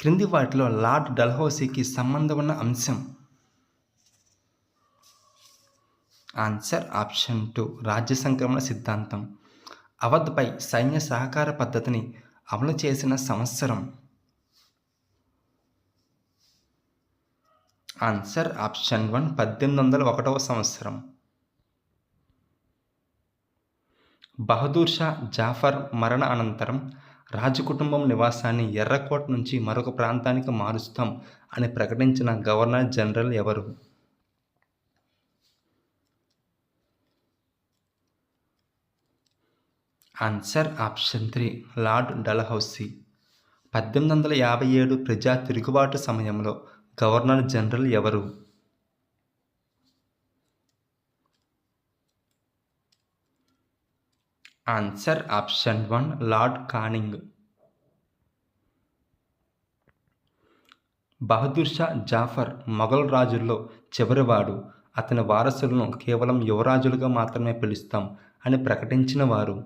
క్రింది వాటిలో లార్డ్ డల్హౌసీకి సంబంధం ఉన్న అంశం. ఆన్సర్ ఆప్షన్ టూ రాజ్య సంక్రమణ సిద్ధాంతం. అవధ్పై సైన్య సహకార పద్ధతిని అమలు చేసిన సంవత్సరం. ఆన్సర్ ఆప్షన్ వన్ పద్దెనిమిది వందల ఒకటవ సంవత్సరం. బహదూర్ షా జాఫర్ మరణ అనంతరం రాజకుటుంబం నివాసాన్ని ఎర్రకోట నుంచి మరొక ప్రాంతానికి మారుస్తాం అని ప్రకటించిన గవర్నర్ జనరల్ ఎవరు? Answer option three Lord Dalhousie. పద్దెనిమిది వందల యాభై ఏడు ప్రజా తిరుగుబాటు సమయంలో గవర్నర్ జనరల్ ఎవరు? Answer option one Lord Canning Bahadur Shah Zafar Mughal రాజుల్లో చివరివాడు. అతని వారసులను కేవలం యువరాజులుగా మాత్రమే పిలుస్తాం అని ప్రకటించిన వారు.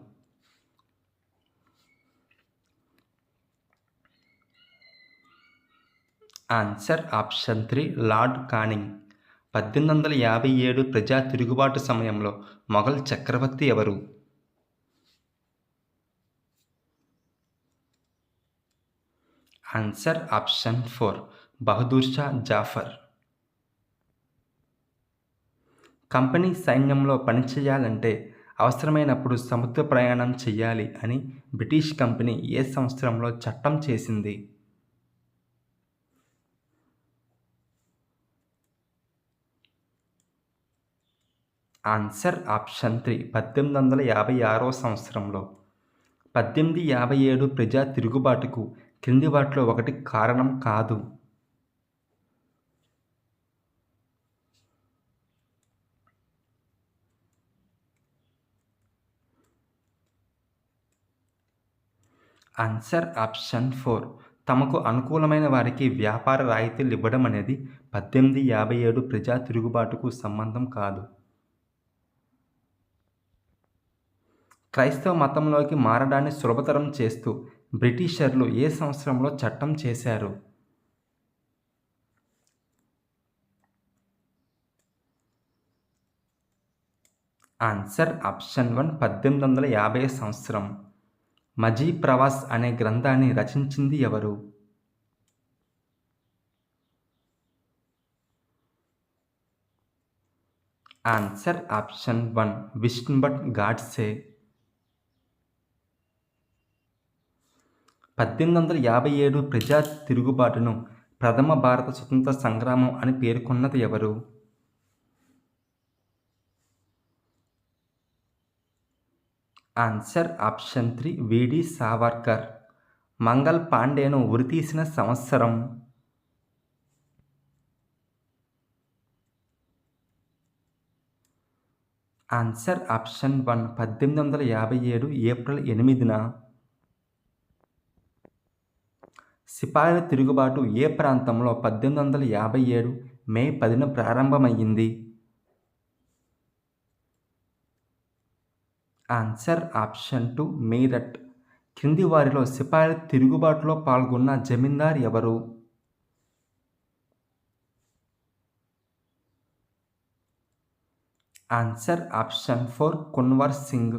Answer option three Lord Canning పద్దెనిమిది వందల యాభై ఏడు ప్రజా తిరుగుబాటు సమయంలో మొఘల్ చక్రవర్తి ఎవరు? Answer option four Bahadur Shah Zafar company సైన్యంలో పనిచేయాలంటే అవసరమైనప్పుడు సముద్ర ప్రయాణం చేయాలి అని బ్రిటిష్ కంపెనీ ఏ సంవత్సరంలో చట్టం చేసింది? ఆన్సర్ ఆప్షన్ త్రీ పద్దెనిమిది వందల యాభై ఆరవ సంవత్సరంలో పద్దెనిమిది యాభై ఏడు ప్రజా తిరుగుబాటుకు క్రింది వాటిలో ఒకటి కారణం కాదు. ఆన్సర్ ఆప్షన్ ఫోర్ తమకు అనుకూలమైన వారికి వ్యాపార రాయితీలు ఇవ్వడం అనేది పద్దెనిమిది యాభై ఏడు ప్రజా తిరుగుబాటుకు సంబంధం కాదు. క్రైస్తవ మతంలోకి మారడాన్ని సులభతరం చేస్తూ బ్రిటిషర్లు ఏ సంవత్సరంలో చట్టం చేశారు? ఆన్సర్ ఆప్షన్ వన్ పద్దెనిమిది వందల యాభై సంవత్సరం. మజీ ప్రవాస్ అనే గ్రంథాన్ని రచించింది ఎవరు? Answer option one Vishnubhat Godse. పద్దెనిమిది వందల యాభై ఏడు ప్రజా తిరుగుబాటును ప్రథమ భారత స్వతంత్ర సంగ్రామం అని పేర్కొన్నది ఎవరు? ఆన్సర్ ఆప్షన్ త్రీ విడి సావర్కర్. మంగల్ పాండేను ఉరితీసిన సంవత్సరం. ఆన్సర్ ఆప్షన్ వన్ పద్దెనిమిది వందల యాభై ఏడు ఏప్రిల్ ఎనిమిదిన. సిపాయిల తిరుగుబాటు ఏ ప్రాంతంలో పద్దెనిమిది వందల యాభై ఏడు మే పదిన ప్రారంభమయ్యింది? Answer option two Meerut. క్రింది వారిలో సిపాయిల తిరుగుబాటులో పాల్గొన్న జమీందార్ ఎవరు? Answer option four Kunwar Singh.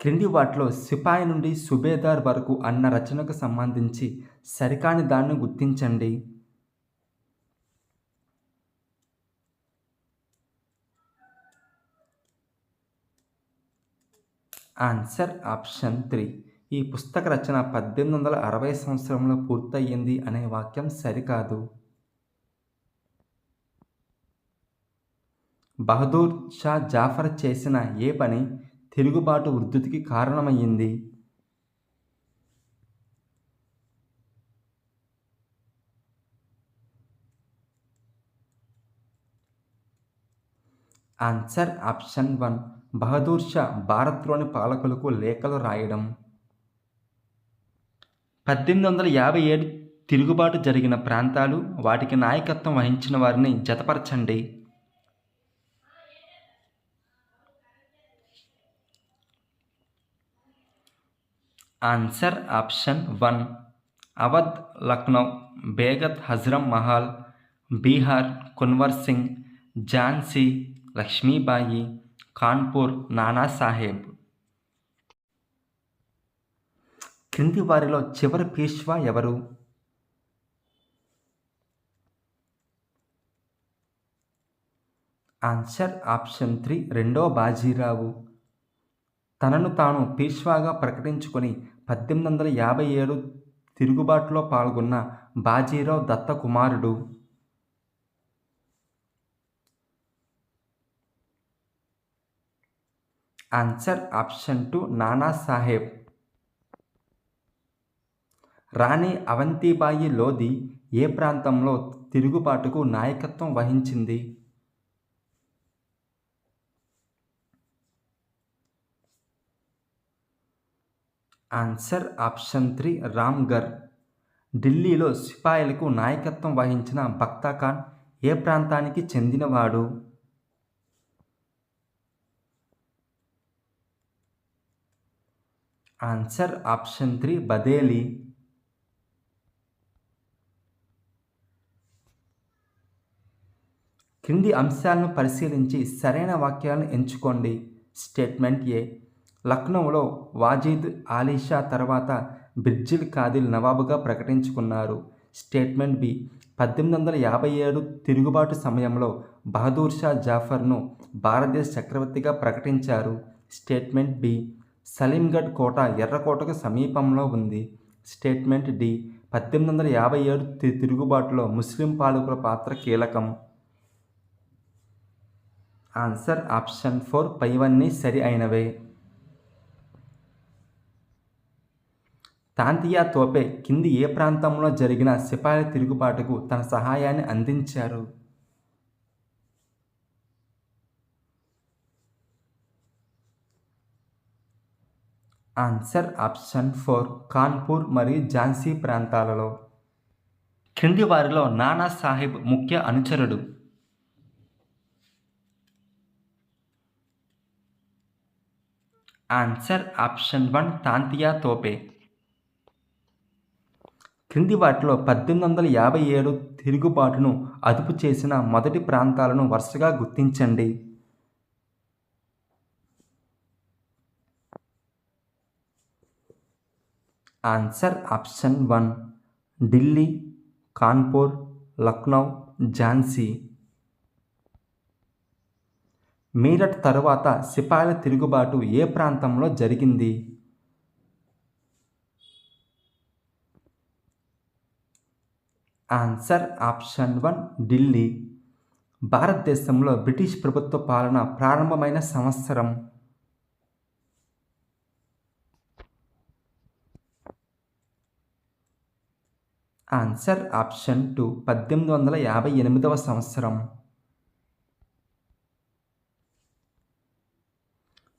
క్రింది వాటిలో సిపాయి నుండి సుబేదార్ వరకు అన్న రచనకు సంబంధించి సరికాని దాన్ని గుర్తించండి. Answer option three. ఈ పుస్తక రచన పద్దెనిమిది వందల అరవై సంవత్సరంలో పూర్తయింది అనే వాక్యం సరికాదు. బహదూర్ షా జాఫర్ చేసిన ఏ పని తిరుగుబాటు ఉద్ధృతికి కారణమయ్యింది. Answer option one Bahadur Shah భారత్లోని పాలకులకు లేఖలు రాయడం. పద్దెనిమిది వందల యాభై ఏడు తిరుగుబాటు జరిగిన ప్రాంతాలు వాటికి నాయకత్వం వహించిన వారిని జతపరచండి. Answer option one Awadh Lucknow Begum Hazrat Mahal Bihar Kunwar Singh Jhansi Lakshmibai Kanpur Nana Sahib క్రింది వారిలో చివరి పీష్వా ఎవరు? ఆన్సర్ ఆప్షన్ త్రీ రెండో బాజీరావు. తనను తాను పీష్వాగా ప్రకటించుకొని పద్దెనిమిది వందల యాభై ఏడు తిరుగుబాటులో పాల్గొన్న బాజీరావు దత్త కుమారుడు answer option to Nana Saheb. రాణి అవంతిబాయి లోధి ఏ ప్రాంతంలో తిరుగుబాటుకు నాయకత్వం వహించింది? ఆన్సర్ ఆప్షన్ త్రీ రామ్గర్ ఢిల్లీలో సిపాయిలకు నాయకత్వం వహించిన బక్తా ఖాన్ ఏ ప్రాంతానికి చెందినవాడు? Answer option three Bareilly. క్రింది అంశాలను పరిశీలించి సరైన వాక్యాలను ఎంచుకోండి. స్టేట్మెంట్ ఏ లక్నోలో వాజీద్ ఆలీషా తర్వాత బిర్జిల్ ఖాదిల్ నవాబుగా ప్రకటించుకున్నారు. Statement B. పద్దెనిమిది వందల యాభై ఏడు తిరుగుబాటు సమయంలో బహదూర్ షా జాఫర్ను భారతదేశ చక్రవర్తిగా ప్రకటించారు. Statement B. సలీంగఢ్ కోట ఎర్రకోటకు సమీపంలో ఉంది. Statement D. పద్దెనిమిది వందల యాభై ఏడు తిరుగుబాటులో ముస్లిం పాలకుల పాత్ర కీలకం. ఆన్సర్ ఆప్షన్ ఫోర్ పైవన్నీ సరి అయినవే. తాంతియా తోపే కింది ఏ ప్రాంతంలో జరిగిన సిపాయిల తిరుగుబాటుకు తన సహాయాన్ని అందించారు? ఆన్సర్ ఆప్షన్ ఫోర్ కాన్పూర్ మరియు ఝాన్సీ ప్రాంతాలలో. క్రింది వారిలో నానా సాహెబ్ ముఖ్య అనుచరుడు. Answer option one Tantia Tope. క్రింది వాటిలో పద్దెనిమిది వందల యాభై ఏడు తిరుగుబాటును అదుపు చేసిన మొదటి ప్రాంతాలను వరుసగా గుర్తించండి. Answer option one Delhi Kanpur Lucknow Jhansi. Meerut తరువాత సిపాయిల తిరుగుబాటు ఏ ప్రాంతంలో జరిగింది? Answer option one Delhi. భారతదేశంలో బ్రిటిష్ ప్రభుత్వ పాలన ప్రారంభమైన సంవత్సరం. ఆన్సర్ ఆప్షన్ టూ పద్దెనిమిది వందల యాభై ఎనిమిదవ సంవత్సరం.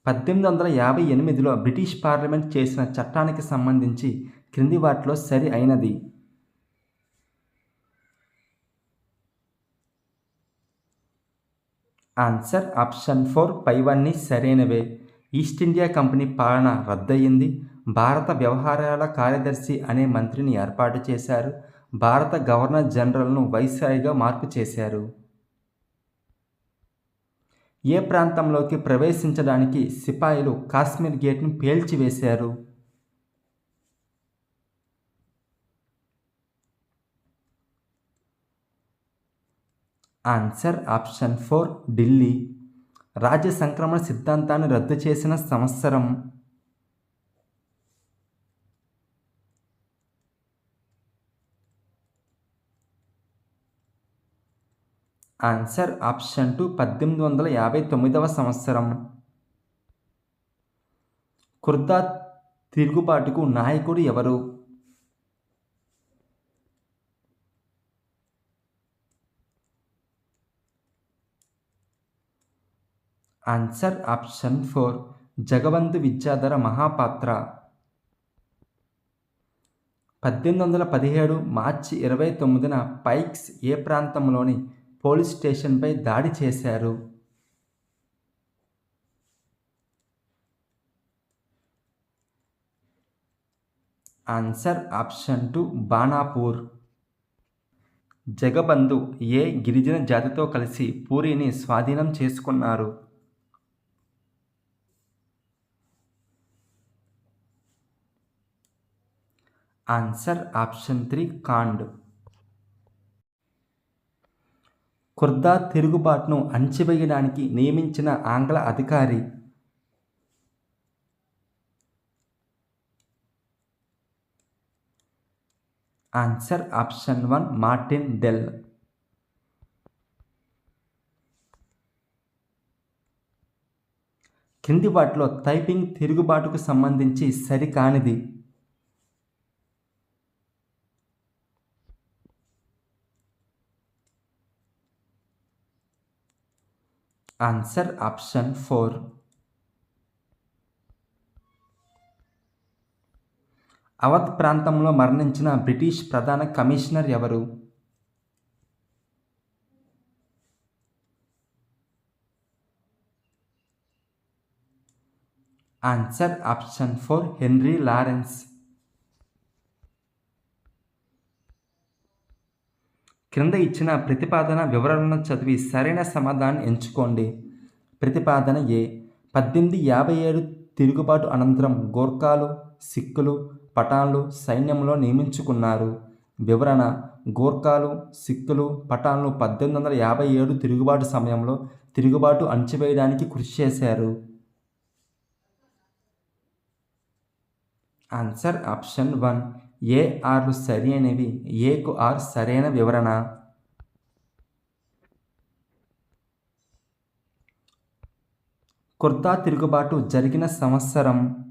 పద్దెనిమిది వందల యాభై ఎనిమిదిలో బ్రిటిష్ పార్లమెంట్ చేసిన చట్టానికి సంబంధించి క్రింది వాటిలో సరి అయినది. ఆన్సర్ ఆప్షన్ ఫోర్ పైవన్నీ సరైనవే. ఈస్ట్ ఇండియా కంపెనీ పాలన రద్దయింది. భారత వ్యవహారాల కార్యదర్శి అనే మంత్రిని ఏర్పాటు చేశారు. భారత గవర్నర్ జనరల్ను వైస్రాయిగా మార్పు చేశారు. ఏ ప్రాంతంలోకి ప్రవేశించడానికి సిపాయిలు కాశ్మీర్ గేట్ను పేల్చివేశారు. Answer option four Delhi. రాజ్య సంక్రమణ సిద్ధాంతాన్ని రద్దు చేసిన సంవత్సరం. ఆన్సర్ ఆప్షన్ టు పద్దెనిమిది వందల యాభై తొమ్మిదవ సంవత్సరం. కుర్దా తిరుగుబాటుకు నాయకుడు ఎవరు? Answer option four Jagabandhu Vidyadhara Mahapatra పద్దెనిమిది వందల పదిహేడు మార్చి ఇరవై తొమ్మిదిన పైక్స్ ఏ ప్రాంతంలోని పోలీస్ స్టేషన్పై దాడి చేశారు. Answer option two Banapur Jagabandhu ఏ గిరిజన జాతితో కలిసి పూరిని స్వాధీనం చేసుకున్నారు? Answer option three Kandh. Khurda తిరుగుబాటును అణచివేయడానికి నియమించిన ఆంగ్ల అధికారి answer option one Martin del. కింది వాటిలో టైపింగ్ తిరుగుబాటుకు సంబంధించి సరికానిది. Answer option four. అవధ్ ప్రాంతంలో మరణించిన బ్రిటిష్ ప్రధాన కమిషనర్ ఎవరు? Answer option four Henry Lawrence. క్రింద ఇచ్చిన ప్రతిపాదన వివరణను చదివి సరైన సమాధానం ఎంచుకోండి. ప్రతిపాదన ఏ. పద్దెనిమిది యాభై ఏడు తిరుగుబాటు అనంతరం గోర్ఖాలు సిక్కులు పఠాన్లు సైన్యంలో నియమించుకున్నారు. వివరణ. గోర్ఖాలు సిక్కులు పఠాన్లు పద్దెనిమిది వందల యాభై ఏడు తిరుగుబాటు సమయంలో తిరుగుబాటు అణచివేయడానికి కృషి చేశారు. Answer option one. ఏ ఆర్లు సరి అనేవి ఏకు ఆర్ సరైన వివరణ? కుర్తా తిరుగుబాటు జరిగిన సంవత్సరం.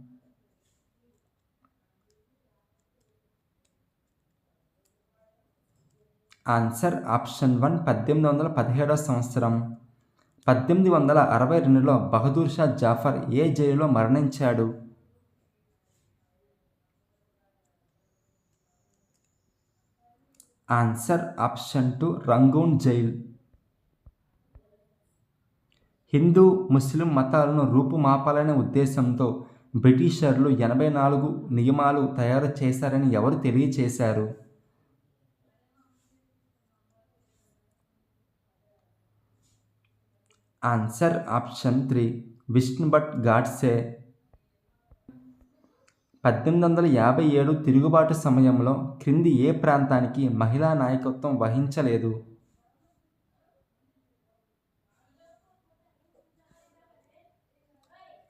ఆన్సర్ ఆప్షన్ వన్ పద్దెనిమిది వందల పదిహేడవ సంవత్సరం. పద్దెనిమిది వందల అరవై రెండులో బహదూర్ షా జాఫర్ ఏ జైలులో మరణించాడు? Answer option two Rangoon jail. Hindu ముస్లిం మతాలను రూపుమాపాలనే ఉద్దేశంతో బ్రిటిషర్లు ఎనభై నాలుగు నియమాలు తయారు చేశారని ఎవరు తెలియచేశారు? Answer option three Vishnubhat Godse. పద్దెనిమిది వందల యాభై ఏడు తిరుగుబాటు సమయంలో క్రింది ఏ ప్రాంతానికి మహిళా నాయకత్వం వహించలేదు?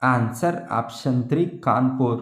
Answer option three Kanpur.